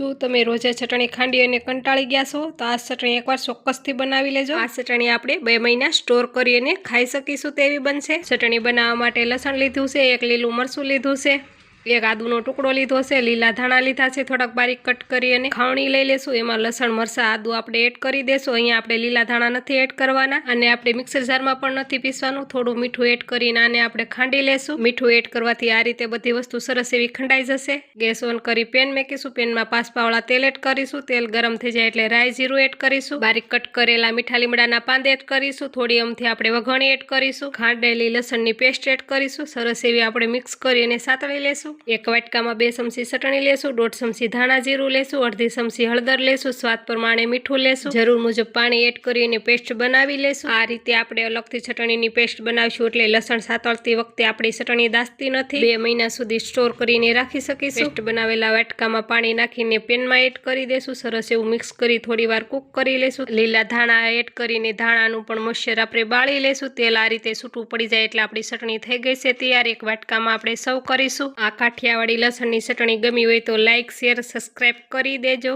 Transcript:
શું તમે રોજે ચટણી ખાંડી અને કંટાળી ગયા છો, તો આ ચટણી એકવાર ચોક્કસથી બનાવી લેજો. આ ચટણી આપણે બે મહિના સ્ટોર કરી અને ખાઈ શકીશું તેવી બનશે. ચટણી બનાવવા માટે લસણ લીધું છે, એક લીલું મરચું લીધું છે. એક આદુનો ટુકડો લીધો છે, લીલા ધાણા લીધા છે, થોડાક બારીક કટ કરી અને ખાવણી લઈ લેશું. એમાં લસણ, મરચાં, આદુ આપણે એડ કરી દેશું. અહીંયા આપણે લીલા ધાણા નથી એડ કરવાના અને આપણે મિક્સર જારમાં પણ નથી પીસવાનું. થોડું મીઠું એડ કરીને આને આપણે ખાંડી લેશું. મીઠું એડ કરવાથી આ રીતે બધી વસ્તુ સરસ એવી ખંડાઈ જશે. ગેસ ઓન કરી પેન મેકીશું. પેનમાં પાંચ પાવડા તેલ એડ કરીશું. તેલ ગરમ થઈ જાય એટલે રાઈ જીરું એડ કરીશું. બારીક કટ કરેલા મીઠા લીમડાના પાંદ એડ કરીશું. થોડી અમથી આપણે વઘણી એડ કરીશું. ખાંડેલી લસણની પેસ્ટ એડ કરીશું. સરસ એવી આપણે મિક્સ કરી અને સાતળી લેશું. એક વાટકામાં બે ચમચી ચટણી લેશું, દોઢ ચમચી ધાણા જીરું લેશું, અડધી ચમચી હળદર લેશું, સ્વાદ પ્રમાણે મીઠું લેશું. જરૂર મુજબ પાણી એડ કરીને પેસ્ટ બનાવી લેશું. આ રીતે આપણે અલગથી ચટણીની પેસ્ટ બનાવીશું એટલે લસણ સાતળતી વખતે આપણી ચટણી દાસતી નથી. બે મહિના સુધી સ્ટોર કરીને રાખી શકીશું. પેસ્ટ બનાવેલા વાટકામાં પાણી નાખીને પેનમાં એડ કરી દેશું. સરસ એવું મિક્સ કરી થોડી વાર કૂક કરી લેશું. લીલા ધાણા એડ કરીને ધાણાનું પણ મોઇશ્ચર આપણે બાળી લેશું. તેલ આ રીતે છૂટું પડી જાય એટલે આપણી ચટણી થઈ ગઈ છે. તૈયાર એક વાટકામાં આપણે સર્વ કરીશું. આ કાઠિયાવાડી લસણની ચટણી ગમી હોય તો લાઇક શેર સબસ્ક્રાઈબ કરી દેજો.